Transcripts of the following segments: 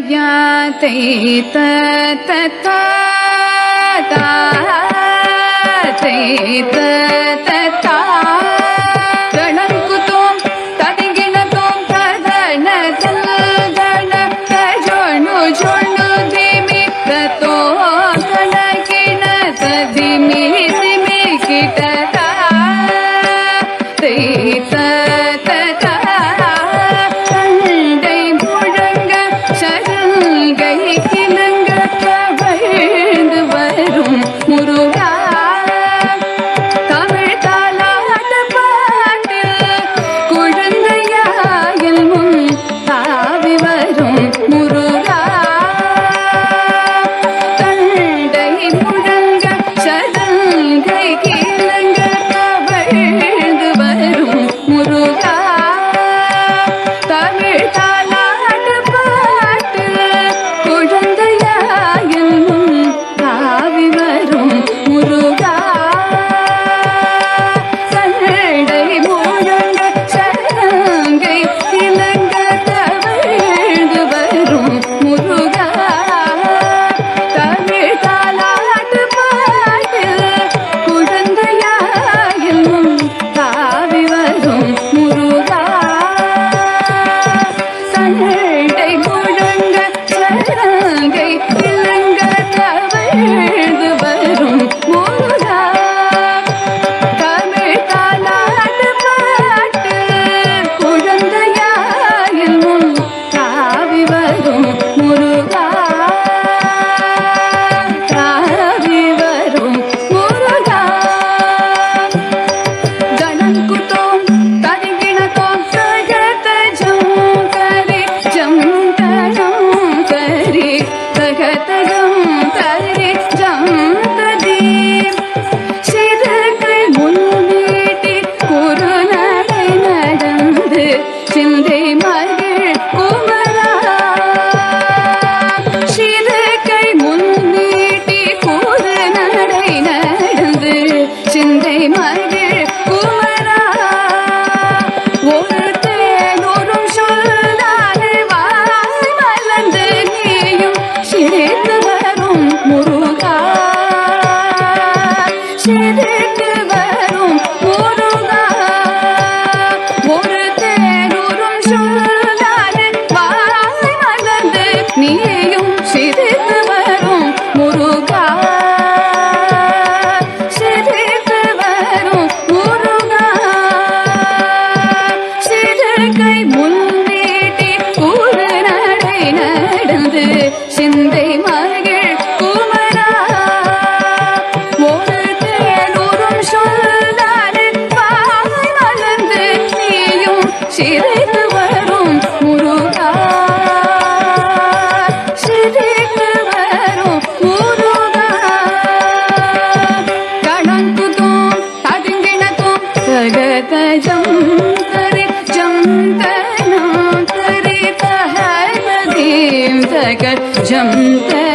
ta ta ta ta ta சிறைக்கு வரும் முருகா. சிறைக்கு வரும் முருகா. கணக்குதும் ததுங்கினதும் தகதஜம் ஜம் தனம் தரி தகதீம் தகத் ஜம் தர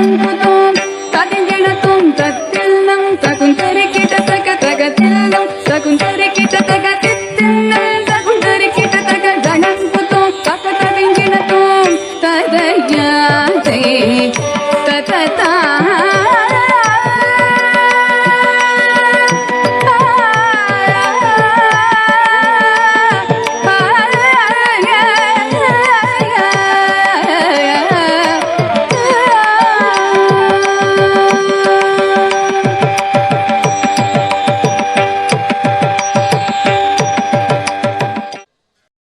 தங்குதோம் தகுங்கிடத்தும் தத்தில்லும் தகுந்தரு கிட்ட தக தக தில்லும் தகுந்தரு கிட்ட தக